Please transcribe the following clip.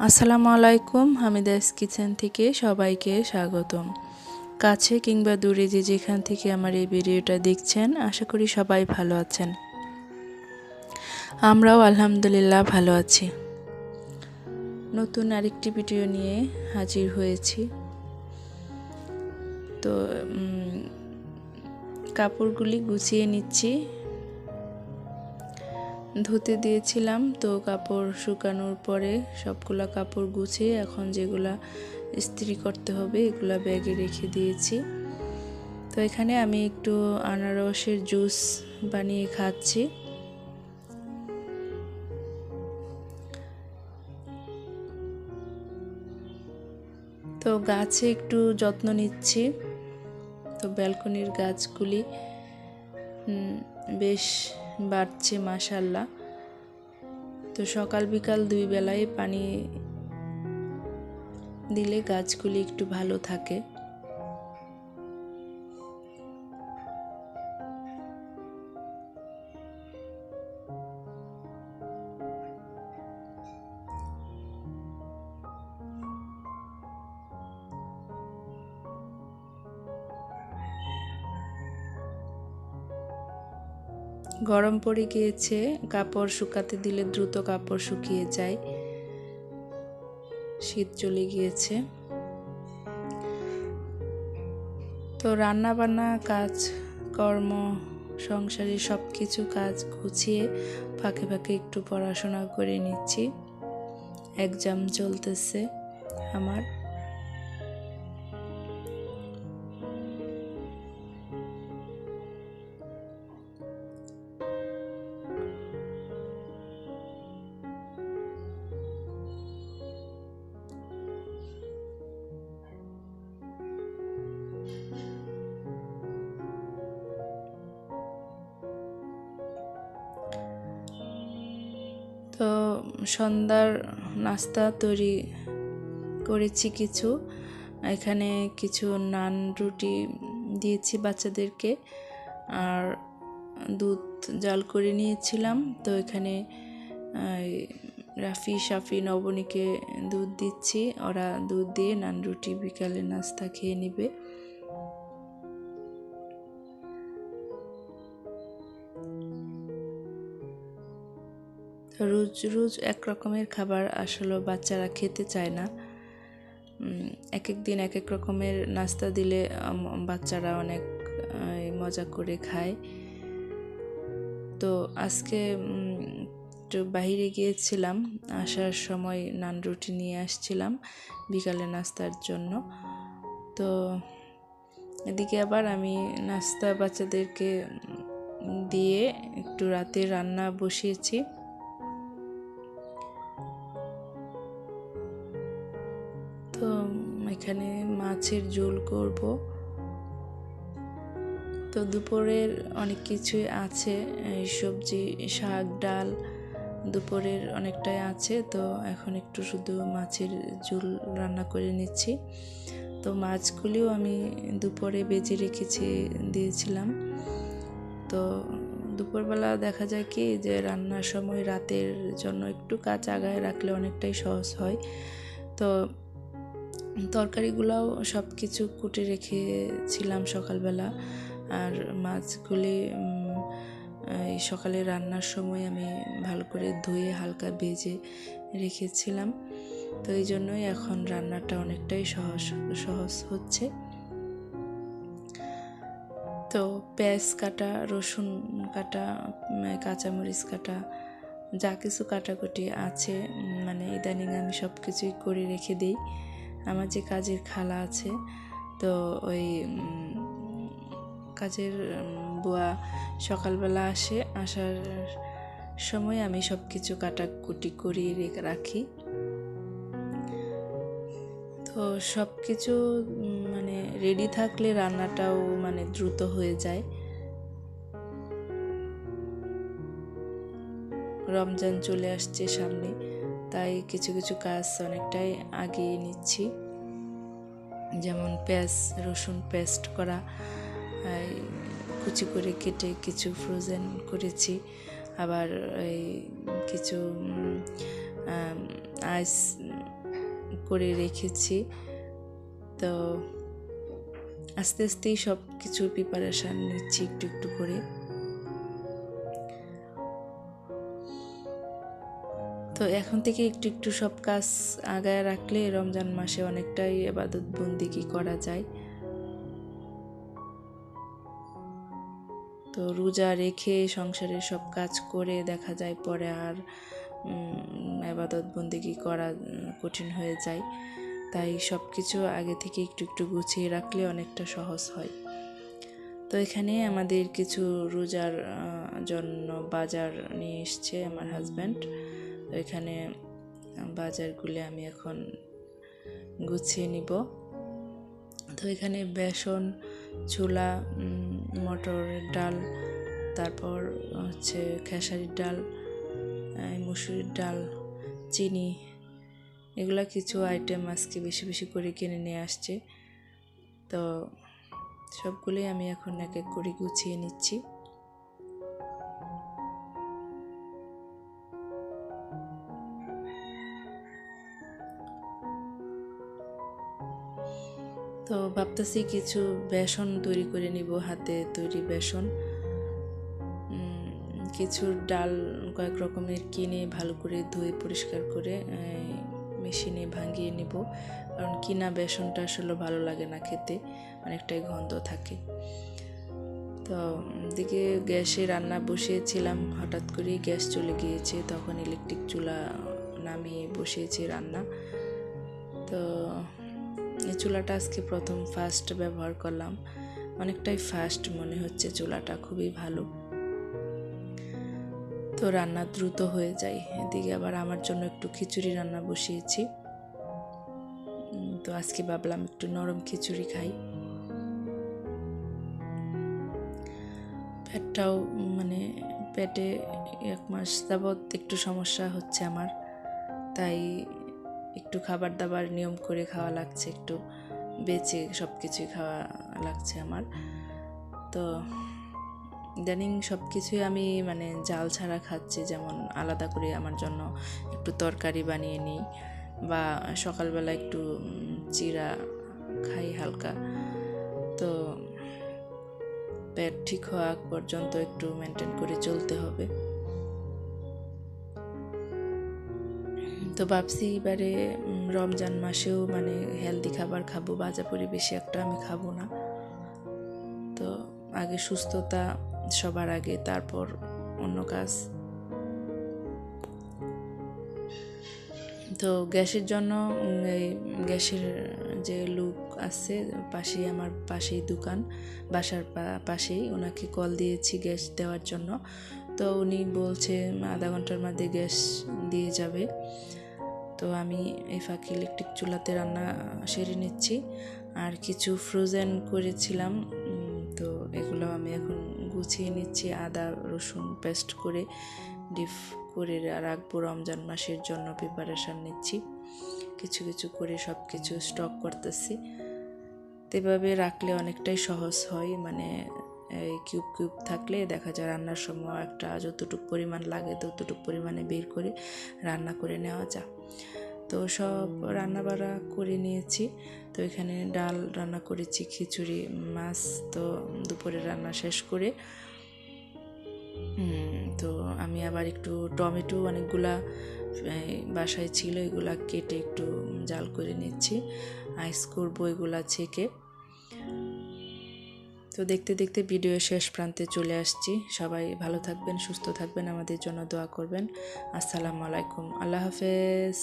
আসসালামু আলাইকুম, হামিদাস কিচেন থেকে সবাইকে স্বাগতম। কাছে কিংবা দূরে যে যেখান থেকে আমার এই ভিডিওটা দেখছেন, আশা করি সবাই ভালো আছেন। আমরাও আলহামদুলিল্লাহ ভালো আছি। নতুন আরেকটি ভিডিও নিয়ে হাজির হয়েছি। তো কাপড়গুলি গুছিয়ে নিচ্ছি। ধুতে দিয়েছিলাম তো কাপড় শুকানোর পরে সবগুলা কাপড় গুছিয়ে এখন যেগুলা ইস্ত্রি করতে হবে এগুলা ব্যাগে রেখে দিয়েছি। তো এখানে আমি একটু আনারসের জুস বানিয়ে খাচ্ছি। তো গাছে একটু যত্ন নিচ্ছি। তো ব্যালকনির গাছগুলি বেশ বাড়ছে মাশাল্লাহ। তো সকাল বিকাল দুই বেলায় পানি দিলে গাছগুলি একটু ভালো থাকে। গরম পড়ে গিয়েছে, কাপড় শুকাতে দিলে দ্রুত কাপড় শুকিয়ে যায়। শীত চলে গিয়েছে। তো রান্না বান্না কাজ, কর্ম সংসারে সব কিছু কাজ গুছিয়ে ফাঁকে ফাঁকে একটু পড়াশোনা করে নিচ্ছি। এক্সাম চলতেছে আমার। সন্ধ্যার নাস্তা তৈরি করেছি কিছু। এখানে কিছু নান রুটি দিয়েছি বাচ্চাদেরকে আর দুধ জাল করে নিয়েছিলাম। তো এখানে রাফি সাফি নবনীকে দুধ দিচ্ছি। ওরা দুধ দিয়ে নান রুটি বিকালে নাস্তা খেয়ে নেবে। রোজ রোজ এক রকমের খাবার আসলে বাচ্চারা খেতে চায় না। এক এক দিন এক এক রকমের নাস্তা দিলে বাচ্চারা অনেক মজা করে খায়। তো আজকে একটু বাইরে গিয়েছিলাম, আসার সময় নান রুটি নিয়ে আসছিলাম বিকালে নাস্তার জন্য। তো এদিকে আবার আমি নাস্তা বাচ্চাদেরকে দিয়ে একটু রাতে রান্না বসিয়েছি। তো এখানে মাছের ঝোল করব। তো দুপুরের অনেক কিছুই আছে, এই সবজি, শাক, ডাল দুপুরের অনেকটাই আছে। তো এখন একটু শুধু মাছের ঝোল রান্না করে নিচ্ছি। তো মাছগুলিও আমি দুপুরে বেজে রেখেছি, দিয়েছিলাম। তো দুপুরবেলা দেখা যায় কি যে রান্নার সময় রাতের জন্য একটু কাজ আগায় রাখলে অনেকটাই সহজ হয়। তো তরকারিগুলোও সব কিছু কুটে রেখেছিলাম সকালবেলা। আর মাছগুলি এই সকালে রান্নার সময় আমি ভালো করে ধুয়ে হালকা ভেজে রেখেছিলাম। তো এই জন্যই এখন রান্নাটা অনেকটাই সহজ সহজ হচ্ছে। তো পেঁয়াজ কাটা, রসুন কাটা কাঁচামরিচ কাটা, যা কিছু কাটাকুটি আছে মানে ইদানিং আমি সব কিছুই করে রেখে দিই। আমার যে কাজের খালা আছে, তো ওই কাজের বুয়া সকালবেলা আসে, আসার সময় আমি সব কিছু কাটাকুটি করিয়ে রাখি তো সব কিছু মানে রেডি থাকলে রান্নাটাও মানে দ্রুত হয়ে যায়। রমজান চলে আসছে সামনে। তাই কিছু কিছু কাজ অনেকটাই আগিয়ে নিচ্ছি। যেমন পেঁয়াজ, রসুন পেস্ট করা কুচি করে কেটে কিছু ফ্রোজেন করেছি। আবার এই কিছু আইস করে রেখেছি। তো আস্তে আস্তেই সব কিছু প্রিপারেশান নিচ্ছি একটু একটু করে। তো এখন থেকে একটু একটু সব কাজ আগায় রাখলে রমজান মাসে অনেকটাই এবাদত বন্দিগি করা যায়। তো রোজা রেখে সংসারের সব কাজ করে দেখা যায় পরে আর আবাদত বন্দিগি করা, কঠিন হয়ে যায়। তাই সব কিছু আগে থেকে একটু একটু গুছিয়ে রাখলে অনেকটা সহজ হয়। তো এখানে আমাদের কিছু রোজার জন্য বাজার নিয়ে এসছে আমার হাজব্যান্ড তো এখানে বাজারগুলি আমি এখন গুছিয়ে নিব। তো এখানে বেসন ছোলা মটরের ডাল, তারপর হচ্ছে খেসারির ডাল মুসুরির ডাল, চিনি, এগুলা কিছু আইটেম আজকে বেশি বেশি করে কিনে নিয়ে আসছে। তো সবগুলোই আমি এখন এক এক করে গুছিয়ে নিচ্ছি। ভাবতেছি কিছু বেসন তৈরি করে নিব, হাতে তৈরি বেসন। কিছু ডাল কয়েক রকমের কিনে ভালো করে ধুয়ে পরিষ্কার করে মেশিনে ভাঙিয়ে নিব। কারণ কিনা বেসনটা আসলে ভালো লাগে না খেতে, অনেকটাই গন্ধ থাকে। তো দিকে গ্যাসে রান্না বসিয়েছিলাম, হঠাৎ করেই গ্যাস চলে গিয়েছে, তখন ইলেকট্রিক চুলা নামিয়ে বসিয়েছি রান্না। তো এই চুলাটা আজকে প্রথম ফার্স্ট ব্যবহার করলাম। অনেকটাই ফাস্ট মনে হচ্ছে চুলাটা, খুবই ভালো। তো রান্না দ্রুত হয়ে যায়। এদিকে আবার আমার জন্য একটু খিচুড়ি রান্না বসিয়েছি। তো আজকে ভাবলাম একটু নরম খিচুড়ি খাই। পেটটাও মানে পেটে এক মাস যাবৎ একটু সমস্যা হচ্ছে আমার। তাই একটু খাবার দাবার নিয়ম করে খাওয়া লাগছে, একটু বেঁচে সব কিছুই খাওয়া লাগছে আমার। তো ইদানিং সব কিছুই আমি মানে জাল ছাড়া খাচ্ছি, যেমন আলাদা করে আমার জন্য একটু তরকারি বানিয়ে নিই বা সকালবেলা একটু চিরা খাই হালকা। তো পেট ঠিক হওয়া পর্যন্ত একটু মেনটেন করে চলতে হবে। তো ভাবছি এবারে রমজান মাসেও মানে হেলদি খাবার খাব, বাজা পরিবেশে একটা আমি খাব না। তো আগে সুস্থতা, সবার আগে, তারপর অন্য কাজ। তো গ্যাসের জন্য এই গ্যাসের যে লুক আছে, পাশেই আমার পাশেই দোকান, বাসার পাশেই ওনাকে কল দিয়েছি গ্যাস দেওয়ার জন্য। তো উনি বলছে, আধা ঘণ্টার মধ্যে গ্যাস দিয়ে যাবে। তো আমি এই ফাঁকি ইলেকট্রিক চুলাতে রান্না সেরে নিচ্ছি। আর কিছু ফ্রোজেন করেছিলাম তো এগুলো আমি এখন গুছিয়ে নিচ্ছি। আদা, রসুন পেস্ট করে ডিপ করে রাখব রমজান মাসের জন্য প্রিপারেশান নিচ্ছি। কিছু কিছু করে সব কিছু স্টক করতেছি এভাবে রাখলে অনেকটাই সহজ হয় মানে এই কিউব কিউব থাকলে দেখা যায় রান্নার সময় একটা যতটুকু পরিমাণ লাগে ততটুকু পরিমাণে বের করে রান্না করে নেওয়া যায়। তো সব রান্না বাড়া করে নিয়েছি। তো এখানে ডাল রান্না করেছি, খিচুড়ি, মাছ, তো দুপুরে রান্না শেষ করে। তো আমি আবার একটু টমেটো অনেকগুলা বাসায় ছিল, এগুলা কেটে একটু জাল করে নিচ্ছি। আইস করব এগুলা ছেঁকে। তো দেখতে দেখতে ভিডিও শেষ প্রান্তে চলে আসছি। সবাই ভালো থাকবেন, সুস্থ থাকবেন, আমাদের জন্য দোয়া করবেন। আসসালামু আলাইকুম। আল্লাহ হাফেজ।